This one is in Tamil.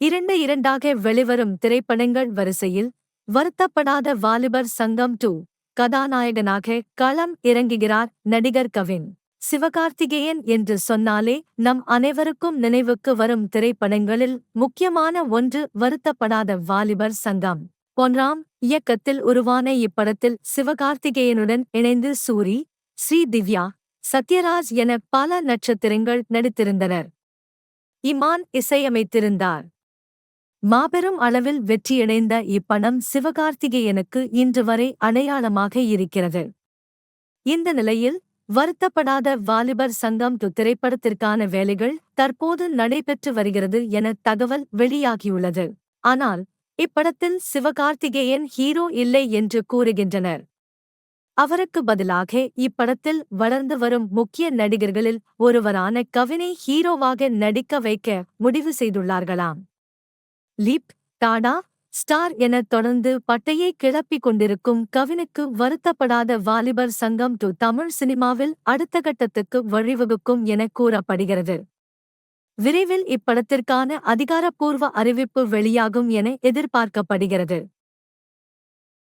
இரண்டு இரண்டாக வெளிவரும் திரைப்படங்கள் வரிசையில் வருத்தப்படாத வாலிபர் சங்கம் டூ கதாநாயகனாக களம் இறங்குகிறார் நடிகர் கவின். சிவகார்த்திகேயன் என்று சொன்னாலே நம் அனைவருக்கும் நினைவுக்கு வரும் திரைப்படங்களில் முக்கியமான ஒன்று வருத்தப்படாத வாலிபர் சங்கம். பொன்ராம் இயக்கத்தில் உருவான இப்படத்தில் சிவகார்த்திகேயனுடன் இணைந்து சூரி ஸ்ரீ திவ்யா சத்யராஜ் என பல நட்சத்திரங்கள் நடித்திருந்தனர். இமான் இசையமைத்திருந்தார். மாபெரும் அளவில் வெற்றியடைந்த இப்படம் சிவகார்த்திகேயனுக்கு இன்று வரை அடையாளமாக இருக்கிறது. இந்த நிலையில் வருத்தப்படாத வாலிபர் சங்கம் திரைப்படத்திற்கான வேலைகள் தற்போது நடைபெற்று வருகிறது என தகவல் வெளியாகியுள்ளது. ஆனால் இப்படத்தில் சிவகார்த்திகேயன் ஹீரோ இல்லை என்று கூறுகின்றனர். அவருக்கு பதிலாக இப்படத்தில் வளர்ந்து வரும் முக்கிய நடிகர்களில் ஒருவரான கவினை ஹீரோவாக நடிக்க வைக்க முடிவு செய்துள்ளார்களாம். லீப் டாடா ஸ்டார் என தொடர்ந்து பட்டையை கிளப்பிக் கொண்டிருக்கும் கவினுக்கு வருத்தப்படாத வாலிபர் சங்கம் டு தமிழ் சினிமாவில் அடுத்த கட்டத்துக்கு வழிவகுக்கும் என கூறப்படுகிறது. விரைவில் இப்படத்திற்கான அதிகாரப்பூர்வ அறிவிப்பு வெளியாகும் என எதிர்பார்க்கப்படுகிறது.